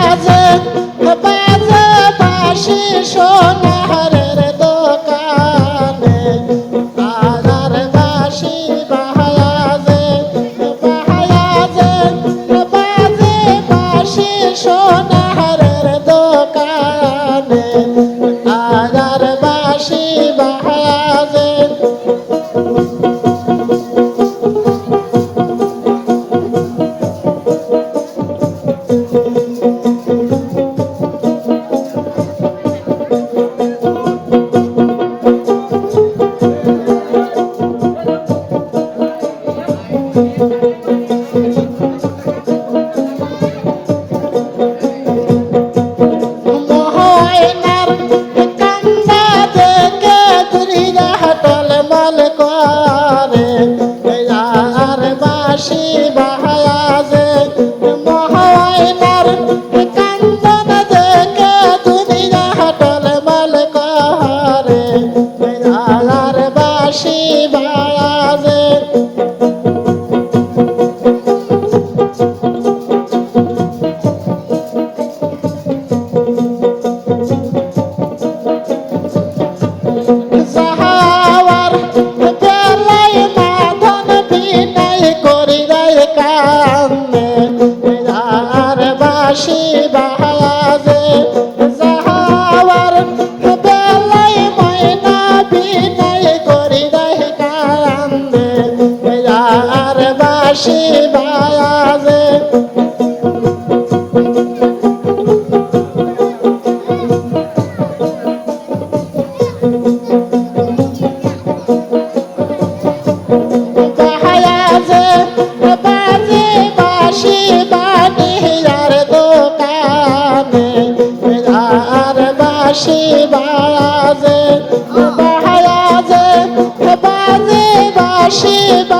বাজে বাজে বাসি সোনারের দোকানে। বাজার বাসি বাহায়াজে বাহায়াজে বাজে বাসি সোনারের দোকানে। বাজার শিবায়ালে শিবায়ালে বাহায়ালে বাসিবা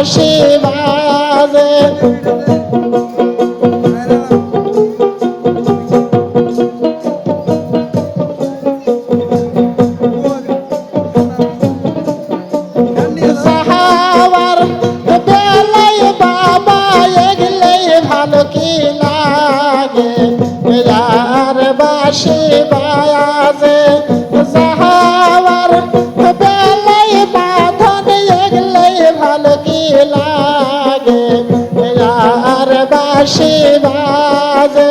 ভালোবাসে বাসি বাজে।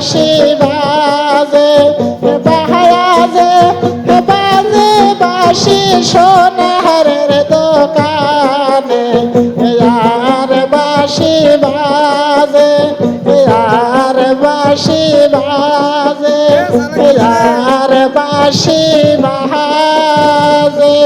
বাসে বাজে বাজে বাজে বাসে সোনাহারের দোকানে আর বাসে বাজে আর বাসে বাজে আর বাসে বাজে।